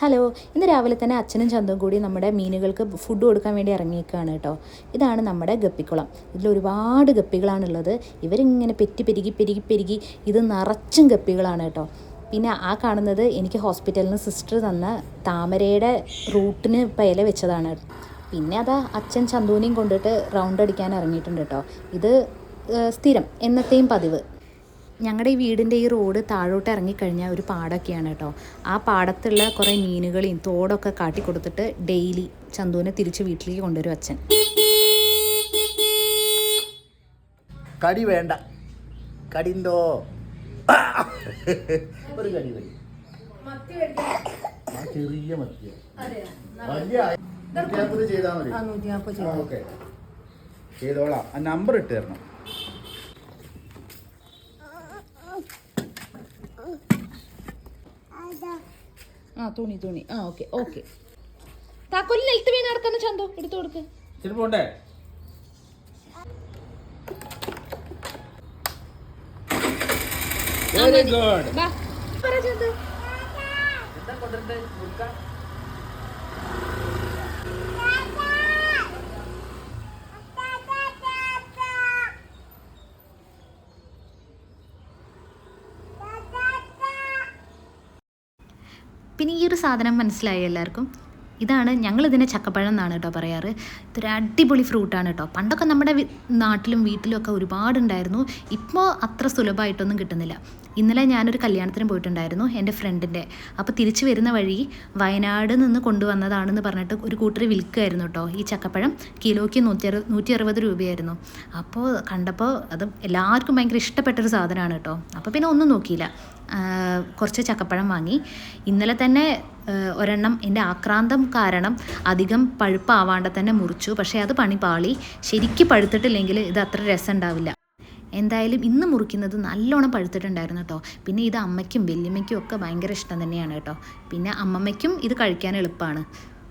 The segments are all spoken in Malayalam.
ഹലോ ഇന്ന് രാവിലെ തന്നെ അച്ഛനും ചന്തും കൂടി നമ്മുടെ മീനുകൾക്ക് ഫുഡ് കൊടുക്കാൻ വേണ്ടി ഇറങ്ങിയേക്കാണ് കേട്ടോ. ഇതാണ് നമ്മുടെ ഗപ്പിക്കുളം. ഇതിൽ ഒരുപാട് ഗപ്പികളാണുള്ളത്. ഇവരിങ്ങനെ പെറ്റി പെരുകി പെരുകി പെരുകി ഇത് നിറച്ചും ഗപ്പികളാണ് കേട്ടോ. പിന്നെ ആ കാണുന്നത് എനിക്ക് ഹോസ്പിറ്റലിൽ നിന്ന് സിസ്റ്റർ തന്ന താമരയുടെ റൂട്ടിന് പേല വെച്ചതാണ്. പിന്നെ അതാ അച്ഛൻ ചന്തുവിനെയും കൊണ്ടിട്ട് റൗണ്ട് അടിക്കാൻ ഇറങ്ങിയിട്ടുണ്ട് കേട്ടോ. ഇത് സ്ഥിരം എന്നത്തെയും പതിവ്. ഞങ്ങളുടെ ഈ വീടിന്റെ ഈ റോഡ് താഴോട്ട് ഇറങ്ങിക്കഴിഞ്ഞാൽ ഒരു പാടൊക്കെയാണ് കേട്ടോ. ആ പാടത്തുള്ള കുറേ മീനുകളെയും തോടൊക്കെ കാട്ടി കൊടുത്തിട്ട് ഡെയിലി ചന്തുവിനെ തിരിച്ച് വീട്ടിലേക്ക് കൊണ്ടുവരും അച്ഛൻ. കടി വേണ്ട. കടിന്തോ ഒരു കടി മതി. ചെറിയ മത്തിയ. വലിയ നൂറ്റിനാൽപ്പത് ചെയ്താൽ മതി. ഓക്കെ. ചെയ്തോളാം. ആ നമ്പർ ഇട്ട് തരണം. ആ തുണി തുണി. ആ ഓക്കെ ഓക്കെ. താക്കോലി നിലത്ത് വീണ് നടക്കുന്ന ചന്തോ? എടുത്തു കൊടുക്ക്. പോണ്ടേ? വെരി ഗുഡ് വാ. പറ ചന്തു. പിന്നെ ഈ ഒരു സാധനം മനസ്സിലായി എല്ലാവർക്കും? ഇതാണ് ഞങ്ങൾ ഇതിനെ ചക്കപ്പഴം എന്നാണ് കേട്ടോ പറയാറ്. ഇതൊരു അടിപൊളി ഫ്രൂട്ടാണ് കേട്ടോ. പണ്ടൊക്കെ നമ്മുടെ നാട്ടിലും വീട്ടിലും ഒക്കെ ഒരുപാടുണ്ടായിരുന്നു. ഇപ്പോൾ അത്ര സുലഭമായിട്ടൊന്നും കിട്ടുന്നില്ല. ഇന്നലെ ഞാനൊരു കല്യാണത്തിന് പോയിട്ടുണ്ടായിരുന്നു എന്റെ ഫ്രണ്ടിന്റെ. അപ്പോൾ തിരിച്ചു വരുന്ന വഴി വയനാട് നിന്ന് കൊണ്ടുവന്നതാണെന്ന് പറഞ്ഞിട്ട് ഒരു കൂട്ടർ വിൽക്കുമായിരുന്നു കേട്ടോ ഈ ചക്കപ്പഴം. കിലോയ്ക്ക് നൂറ്റി അറു നൂറ്റി അറുപത് രൂപയായിരുന്നു. അപ്പോൾ കണ്ടപ്പോൾ അത് എല്ലാവർക്കും ഭയങ്കര ഇഷ്ടപ്പെട്ടൊരു സാധനമാണ് കേട്ടോ. അപ്പോൾ പിന്നെ ഒന്നും നോക്കിയില്ല. കുറച്ച് ചക്കപ്പഴം വാങ്ങി. ഇന്നലെ തന്നെ ഒരെണ്ണം എന്റെ ആക്രാന്തം കാരണം അധികം പഴുപ്പാവാണ്ട് തന്നെ മുറിച്ചു. പക്ഷേ അത് പണി പാളി ശരിക്കും പഴുത്തിട്ടില്ലെങ്കിൽ ഇത് അത്ര രസം ഉണ്ടാവില്ല. എന്തായാലും ഇന്ന് മുറിക്കുന്നത് നല്ലോണം പഴുത്തിട്ടുണ്ടായിരുന്നു കേട്ടോ പിന്നെ ഇത് അമ്മയ്ക്കും വല്യമ്മയ്ക്കും ഒക്കെ ഭയങ്കര ഇഷ്ടം തന്നെയാണ് കേട്ടോ പിന്നെ അമ്മമ്മയ്ക്കും ഇത് കഴിക്കാൻ എളുപ്പമാണ്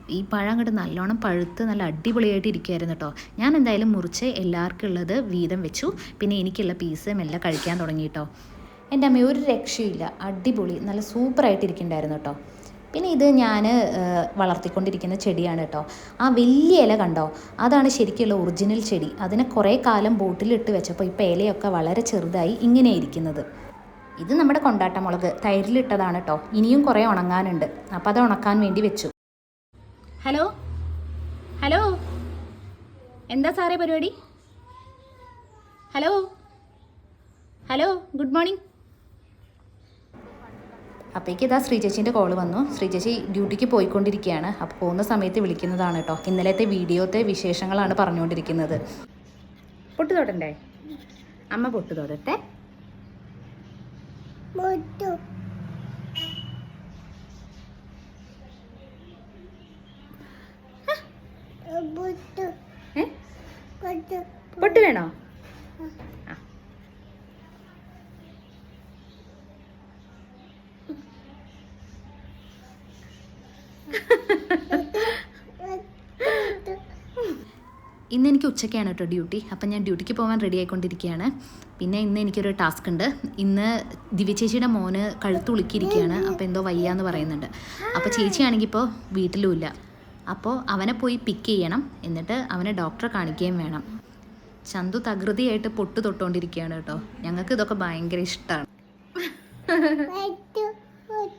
ഈ പഴം അങ്ങോട്ട് നല്ലോണം പഴുത്ത് നല്ല അടിപൊളിയായിട്ട് ഇരിക്കുമായിരുന്നു കേട്ടോ ഞാൻ എന്തായാലും മുറിച്ച് എല്ലാവർക്കും ഉള്ളത് വീതം വെച്ചു. പിന്നെ എനിക്കുള്ള പീസും എല്ലാം കഴിക്കാൻ തുടങ്ങി കേട്ടോ എന്റെ അമ്മ ഒരു രക്ഷയില്ല അടിപൊളി നല്ല സൂപ്പറായിട്ട് ഇരിക്കുന്നുണ്ടായിരുന്നു കേട്ടോ പിന്നെ ഇത് ഞാൻ വളർത്തിക്കൊണ്ടിരിക്കുന്ന ചെടിയാണ് കേട്ടോ ആ വലിയ ഇല കണ്ടോ? അതാണ് ശരിക്കുള്ള ഒറിജിനൽ ചെടി. അതിനെ കുറേ കാലം ബോട്ടിലിട്ട് വെച്ചപ്പോൾ ഇപ്പോൾ ഇലയൊക്കെ വളരെ ചെറുതായി ഇങ്ങനെ ഇരിക്കുന്നത്. ഇത് നമ്മുടെ കൊണ്ടാട്ടമുളക്. തൈരിലിട്ടതാണ് കേട്ടോ ഇനിയും കുറേ ഉണങ്ങാനുണ്ട്. അപ്പോൾ അത് ഉണക്കാൻ വേണ്ടി വെച്ചു. ഹലോ? ഹലോ? എന്താ സാറേ പരിപാടി? ഹലോ? ഹലോ? Good morning. അപ്പോഴേക്ക് ഇതാ ശ്രീചേച്ചീന്റെ കോൾ വന്നു. ശ്രീചേച്ചി ഡ്യൂട്ടിക്ക് പോയിക്കൊണ്ടിരിക്കുകയാണ് അപ്പോൾ പോകുന്ന സമയത്ത് വിളിക്കുന്നതാണ് കേട്ടോ. ഇന്നലത്തെ വീഡിയോത്തെ വിശേഷങ്ങളാണ് പറഞ്ഞുകൊണ്ടിരിക്കുന്നത്. പൊട്ട് തൊടണ്ടേ അമ്മ പൊട്ട്. തൊടട്ടെ പൊട്ട് വേണോ? ഇന്ന് എനിക്ക് ഉച്ചയ്ക്കാണ് കേട്ടോ ഡ്യൂട്ടി. അപ്പം ഞാൻ ഡ്യൂട്ടിക്ക് പോകാൻ റെഡി ആയിക്കൊണ്ടിരിക്കുകയാണ് പിന്നെ ഇന്ന് എനിക്കൊരു ടാസ്ക് ഉണ്ട്. ഇന്ന് ദിവ്യ ചേച്ചിയുടെ മോന് കഴുത്ത് ഉളുക്കിയിരിക്കുകയാണ് അപ്പോൾ എന്തോ വയ്യ എന്ന് പറയുന്നുണ്ട് അപ്പോൾ ചേച്ചിയാണെങ്കിൽ ഇപ്പോൾ വീട്ടിലുമില്ല അപ്പോൾ അവനെ പോയി പിക്ക് ചെയ്യണം. എന്നിട്ട് അവനെ ഡോക്ടറെ കാണിക്കുകയും വേണം. ചന്തു തകൃതിയായിട്ട് പൊട്ട് തൊട്ടുകൊണ്ടിരിക്കുകയാണ് കേട്ടോ ഞങ്ങൾക്ക് ഇതൊക്കെ ഭയങ്കര ഇഷ്ടമാണ്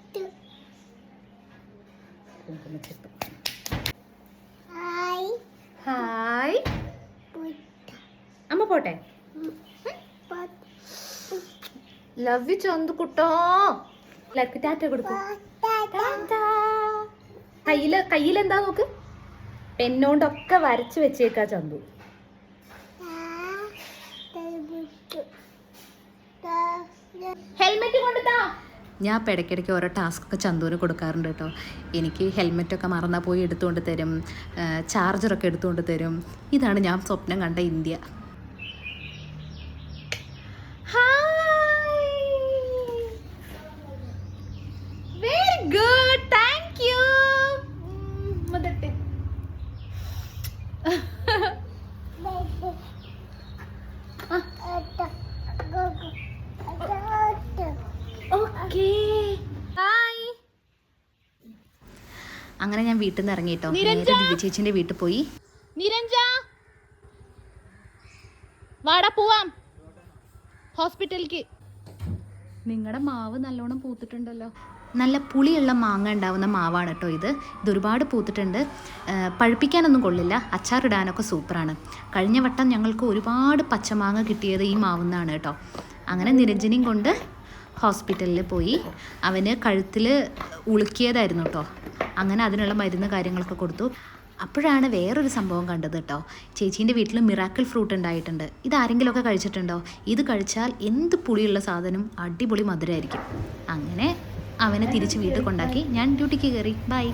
അമ്മ പോട്ടെ. ലവ് യു ചന്തു കുട്ടോ. എല്ലാവർക്കും ടാറ്റ കൊടുക്കും. കയ്യിൽ കയ്യിലെന്താ നോക്ക്? പെന്നോണ്ടൊക്കെ വരച്ച് വെച്ചേക്കാ ചന്തു. ഹെൽമെറ്റ് ഞാൻ ഇപ്പം ഇടയ്ക്കിടയ്ക്ക് ഓരോ ടാസ്ക് ഒക്കെ ചന്തുവിന് കൊടുക്കാറുണ്ട് കേട്ടോ. എനിക്ക് ഹെൽമെറ്റൊക്കെ മറന്നാൽ പോയി എടുത്തുകൊണ്ട് തരും. ചാർജറൊക്കെ എടുത്തുകൊണ്ട് തരും. ഇതാണ് ഞാൻ സ്വപ്നം കണ്ട India very good thank you okay. Hi. അങ്ങനെ ഞാൻ വീട്ടിൽ നിന്ന് ഇറങ്ങിയിട്ടോ നേരെ ദിവ്യ ചേച്ചിന്റെ വീട്ടിൽ പോയി. നിരഞ്ജ. വാടാ പോവാം. ഹോസ്പിറ്റലിലേക്ക്. നിങ്ങളുടെ മാവ് നല്ലോണം പൂത്തിട്ടുണ്ടല്ലോ. നല്ല പുളിയുള്ള മാങ്ങ ഉണ്ടാവുന്ന മാവാണ് കേട്ടോ ഇത്. ഇതൊരുപാട് പൂത്തിട്ടുണ്ട്. പഴുപ്പിക്കാനൊന്നും കൊള്ളില്ല. അച്ചാറിടാനൊക്കെ സൂപ്പറാണ്. കഴിഞ്ഞ വട്ടം ഞങ്ങൾക്ക് ഒരുപാട് പച്ചമാങ്ങ കിട്ടിയത് ഈ മാവുന്നാണ് കേട്ടോ. അങ്ങനെ നിരഞ്ജനയും കൊണ്ട് ഹോസ്പിറ്റലിൽ പോയി. അവന് കഴുത്തിൽ ഉളുക്കിയതായിരുന്നു കേട്ടോ. അങ്ങനെ അതിനുള്ള മരുന്ന് കാര്യങ്ങളൊക്കെ കൊടുത്തു. അപ്പോഴാണ് വേറൊരു സംഭവം കണ്ടത് കേട്ടോ. ചേച്ചീന്റെ വീട്ടിൽ മിറാക്കിൾ ഫ്രൂട്ട് ഉണ്ടായിട്ടുണ്ട്. ഇത് ആരെങ്കിലുമൊക്കെ കഴിച്ചിട്ടുണ്ടോ? ഇത് കഴിച്ചാൽ എന്ത് പുളിയുള്ള സാധനം? അടിപൊളി മധുരമായിരിക്കും അങ്ങനെ അവനെ തിരിച്ച് വീട്ടിൽ കൊണ്ടാക്കി. ഞാൻ ഡ്യൂട്ടിക്ക് കയറി. ബൈ.